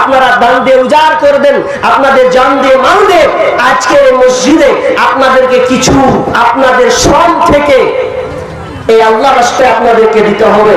আপনারা দান দিয়ে উজাড় করে দেন আপনাদের জান দিয়ে মাল দিয়ে আজকে মসজিদে আপনাদেরকে কিছু আপনাদের শ্রম থেকে এই আল্লাহ রাস্তায় আপনাদেরকে দিতে হবে।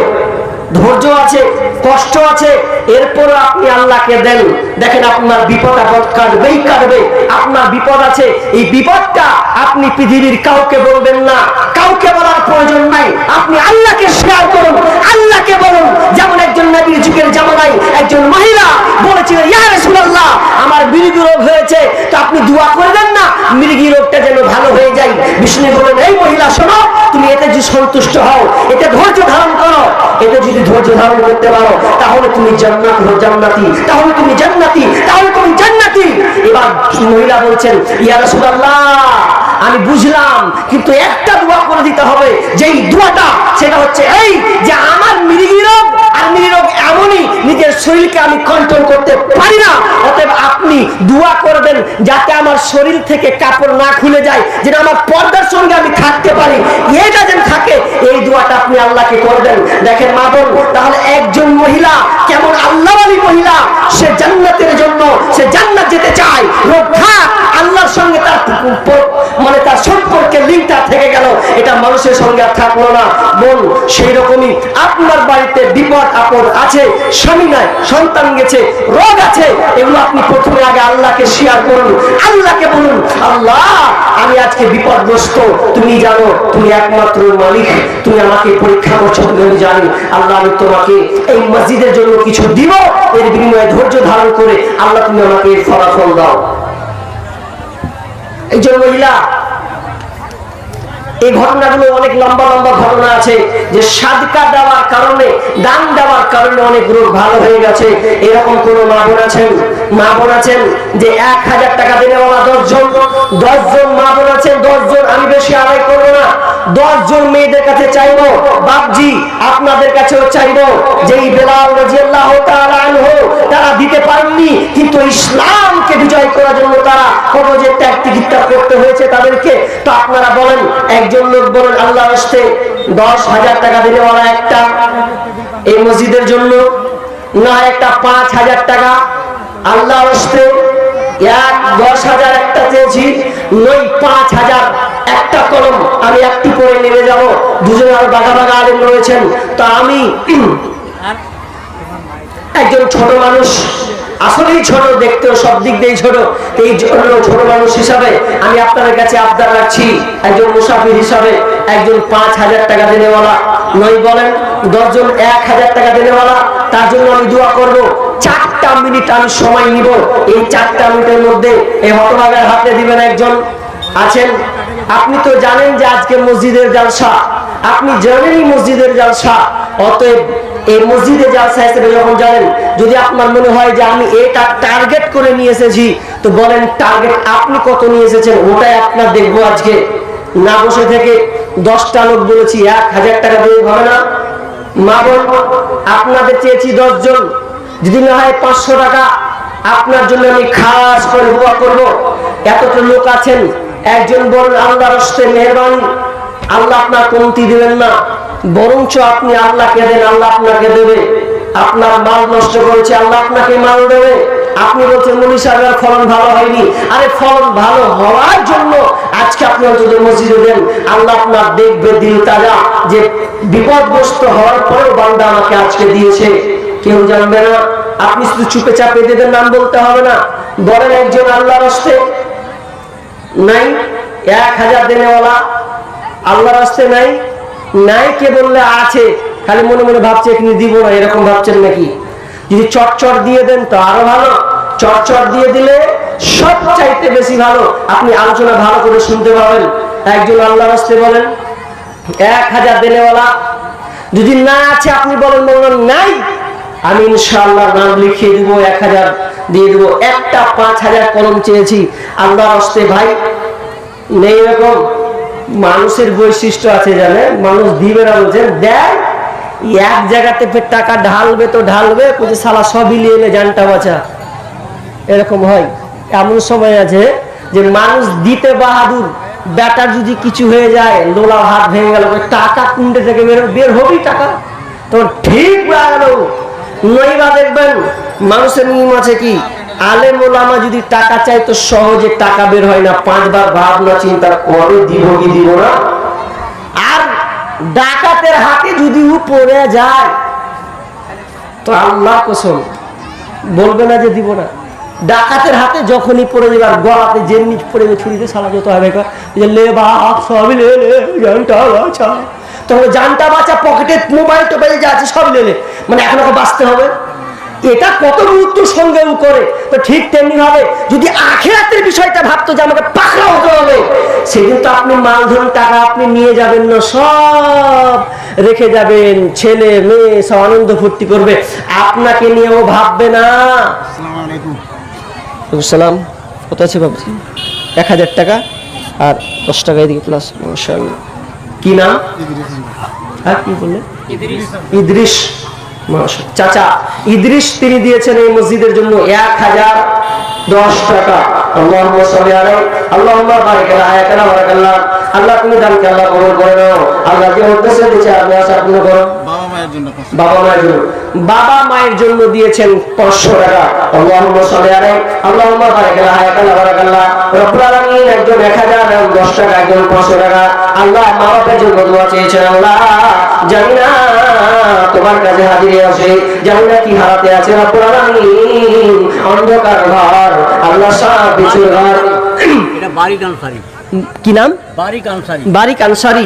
ধৈর্য আছে, কষ্ট আছে এরপর আপনি আল্লাহকে দেন। দেখেন আপনার বিপদ আপদ কাটবেই কাটবে, আপনার বিপদ আছে, এই বিপদটা আপনি পৃথিবীর কাউকে বলবেন না। কাউকে বলার প্রয়োজন নাই, আপনি আল্লাহকে শেয়ার করুন, আল্লাহকে বলুন যেমন একজন নবীর যুগের জামানায় একজন মহিলা বলেছিলেন ইয়া রাসূলুল্লাহ আমার মৃগী রোগ হয়েছে তো আপনি দোয়া করে দেন না। মৃগী রোগটা যেন ভালো হয়ে যায়। বিষ্ণু বলেন, এই মহিলা, শোনো, তুমি এতে যদি সন্তুষ্ট হও, এতে ধৈর্য ধারণ করো। এতে যদি ধৈর্য ধারণ করতে পারো, তাহলে তুমি জান্নাত জান্নাতি। তাহলে তুমি জান্নাতি, তাহলে তুমি জান্নাতি। এবার মহিলা বলছেন, ইয়া রাসূলুল্লাহ, আমি বুঝলাম, কিন্তু একটা দোয়া করে দিতে হবে। যেই দোয়াটা, সেটা হচ্ছে এই যে আমার মৃগী রোগ আর মৃগী রোগ এমনই নিজের শরীরকে আমি কন্ট্রোল করতে পারি না। দোয়া করবেন যাতে আমার শরীর থেকে কাপড় না খুলে যায়, যেন আমার পর্দার সঙ্গে আমি থাকতে পারি। এটা যেন থাকে, এই দোয়াটা আপনি আল্লাহকে করবেন। দেখেন মা বোন, তাহলে একজন মহিলা, কেমন আল্লাহ মহিলা, সে জান্নাতের জন্য, সে জান্নাত যেতে চায়। থাক আল্লাহর সঙ্গে তার মানুষের সঙ্গে আর থাকল না। বোন সেই রকমই আপনার বাড়িতে বিপদ আপদ আছে, স্বামী নাই, সন্তান গেছে, রোগ আছে, এগুলো আপনি প্রথমে আগে আল্লাহকে শেয়ার করুন। আল্লাহকে বলুন, আল্লাহ, আমি আজকে বিপদগ্রস্ত। তুমি জানো, তুমি একমাত্র মালিক। তুমি আমাকে পরীক্ষা করছ তুমি জানি। আল্লাহ, আমি তোমাকে এই মসজিদের জন্য কিছু দিব। এর বিনিময়ে ধৈর্য ধারণ করে আল্লাহ, তুমি আমাকে ফলাফল দাও। একজন মহিলা এই ঘটনাগুলো অনেক লম্বা লম্বা ঘটনা আছে যে সাদকা দেওয়ার কারণে, দান দেওয়ার কারণে অনেক রোগ ভালো হয়ে গেছে। এরকম কোন মা বোন আছেন? মা বোন আছেন যে এক হাজার টাকা দেনেওয়ালা দশজন দশজন মা বোন আছেন, দশজন আমি বেশি আদায় করব না। দশজন মেয়েদের কাছে চাইব, বাপজি, আপনাদের কাছেও চাইব। যে বেলাল রাজিয়াল্লাহু তারা দিতে পারেননি, কিন্তু ইসলামকে বিজয় করার জন্য তারা কোনো তিকিটটা করতে হয়েছে তাদেরকে, তো আপনারা বলেন, একজন লোক বলেন, আল্লাহ আসতে দশ হাজার টাকা দিলে ওরা একটা এই মসজিদের জন্য, না একটা পাঁচ হাজার টাকা, আল্লাহ আসতে এক দশ হাজার একটা চেয়েছি নই পাঁচ হাজার একটা কলম, আমি একটি করে নেমে যাব, দুজন আর বাঘা বাঘা আলেম রয়েছেন, তো আমি একজন ছোট মানুষ আসলেই ছোট, দেখতেও সব দিক দিয়েই ছোট। এই জন্য ছোট মানুষ হিসাবে আমি আপনাদের কাছে আবদার রাখছি, একজন মুসাফির হিসাবে একজন পাঁচ হাজার টাকা দেনেওয়ালা। নই বলেন, দশজন এক হাজার টাকা দেনেওয়ালা, তার জন্য আমি দোয়া করব। চারটা মিনিট আমি সময় নিব। এই চারটা মিনিটের মধ্যে এই হতভাগার হাতে দিবেন একজন। আছেন? আপনি তো জানেন যে আজকে মসজিদের জালসা। আপনি জানেনই মসজিদের জালসা। অতএব এই মসজিদে জালসা হিসেবে যখন জানেন যদি আপনার মনে হয় যে আমি এটা টার্গেট করে নিয়ে এসেছি, তো বলেন টার্গেট আপনি কত নিয়ে এসেছেন, ওটাই আপনার দেখব আজকে। না বসে থেকে দশটা লোক বলেছি, এক হাজার টাকা দিয়ে হবে না। মা বোন, আপনাদের চেয়েছি দশজন। যদি না হয় পাঁচশো টাকা, আপনার জন্য আমি খাস করে দোয়া করব। এতটা লোক আছেন, একজন বলেন আল্লাহ রস্তে মেহরবানি। আল্লাহ আপনার কমতি দিবেন না। বরঞ্চ আপনি আল্লাহকে দেন, আল্লাহ আপনাকে দেবে। আপনার মাল নষ্ট করেছে, আল্লাহ আপনাকে মাল দেবে। আপনি বলছেন, মনি সাহেবের ফলন ভালো হয়নি। আরে, ফলন ভালো হওয়ার জন্য আজকে আপনি অন্তত মসজিদে দেন। আল্লাহ আপনার দেখবে দিল তাজা যে বিপদগ্রস্ত হওয়ার পরেও বান্দা আমাকে আজকে দিয়েছে। কেউ জানবে না। আপনি শুধু চুপে চাপে দেবেন নাম বলতে হবে না। বলেন একজন আল্লাহ রস্তে নাই, এক হাজার দেনেওয়ালা আল্লাহ রাস্তে নাই? নাই কে বললে আছে? খালি মনে মনে ভাবছে, এখানে দিব না, এরকম ভাবছেন নাকি? যদি চটচট দিয়ে দেন তো আরও ভালো। চটচট দিয়ে দিলে সব চাইতে বেশি ভালো। আপনি আলোচনা ভালো করে শুনতে পাবেন। একজন আল্লাহ আসতে বলেন, এক হাজার দেনেওয়ালা, যদি না আছে, আপনি বলেন বললেন নাই। আমি ইনশাআল্লাহ নাম লিখিয়ে দিব, এক হাজার দিয়ে দিব। একটা পাঁচ হাজার কলম চেয়েছি। আল্লাহ রাস্তে ভাই, নেই এরকম। মানুষের বৈশিষ্ট্য আছে জানে মানুষ দিবে না বলছে দেয় এক জায়গাতে ফের টাকা ঢালবে তো ঢালবে, বলছে সালা সবই নিয়ে এলে জানটা বাঁচা। এরকম হয়। এমন সময় আছে যে মানুষ দিতে বাহাদুর, ব্যাটার যদি কিছু হয়ে যায়, লোলা হাত ভেঙে গেল টাকা কুন্ডে থেকে বের বের হবেই টাকা? তো ঠিক গেল। নইবা দেখবেন, মানুষের নিয়ম আছে কি? আলেম ওলামা যদি টাকা চায় তো সহজে টাকা বের হয় না। পাঁচবার ভাবনা চিন্তা করে দিব কি দিব না? আর ডাকাতের হাতে যদি ও যায়, তো আল্লাহ কসম, বলবে না যে দিব না। ডাকাতের হাতে যখনই পড়ে যাবে, আর গলাতে যেমনি পড়ে যাবে, ছুরিতে সালা যত হবে যে লে বাপ সব লে লে, জানটা বাঁচা। তখন জানটা বাঁচা, পকেটে মোবাইল টোবাইল যা আছে সব লেলে মানে এখন ওকে বাঁচতে হবে। এটা কত গুরুত্ব সঙ্গে করে? তো ঠিক তেমনি ভাবে যদি আখেরাতের বিষয়টা ভাবতো যে আমাকে পাকড়া হতে হবে সেদিন তো আপনি মালধন টাকা আপনি নিয়ে যাবেন না সব রেখে যাবেন। ছেলে মেয়ে সব আনন্দ ফুর্তি করবে। আপনাকে নিয়ে ও ভাববে না। সালাম। কত আছে বাবু এক হাজার টাকা আর দশ টাকা এদিকে প্লাস কি নাম? হ্যাঁ কি বললেন? ইদ্রিস। মাশাআল্লাহ। চাচা ইদ্রিস তিনি দিয়েছেন এই মসজিদের জন্য এক হাজার দশ টাকা। আল্লাহ তুমি দানকে আল্লাহ কবুল করে নাও। আল্লাহ যে উদ্দেশ্যে দিয়েছে? আপনি আশা পূর্ণ করো বাবা মায়ের জন্য বাবা মায়ের দিয়েছেন পাঁচশো টাকা। আল্লাহুম্মা সাল্লি আলাইহি আল্লাহুম্মা বারিক আলা হায়াতিনা বারাকাল্লাহ রব্বুল আলামিন একজন 1000 এবং 10 টাকা একজন 500 টাকা। আল্লাহ মা বাবার জন্য দোয়া চেয়েছেন। আল্লাহ জানি না তোমার কাছে হাজির আছে জানি না কি হারাতে আছে রব্বুল আলামিন? অন্ধকার ঘর আল্লাহ সব পিছু ঘর। এটা বারিক আনসারি। কি নাম? বারিক আনসারি। বারিক আনসারি।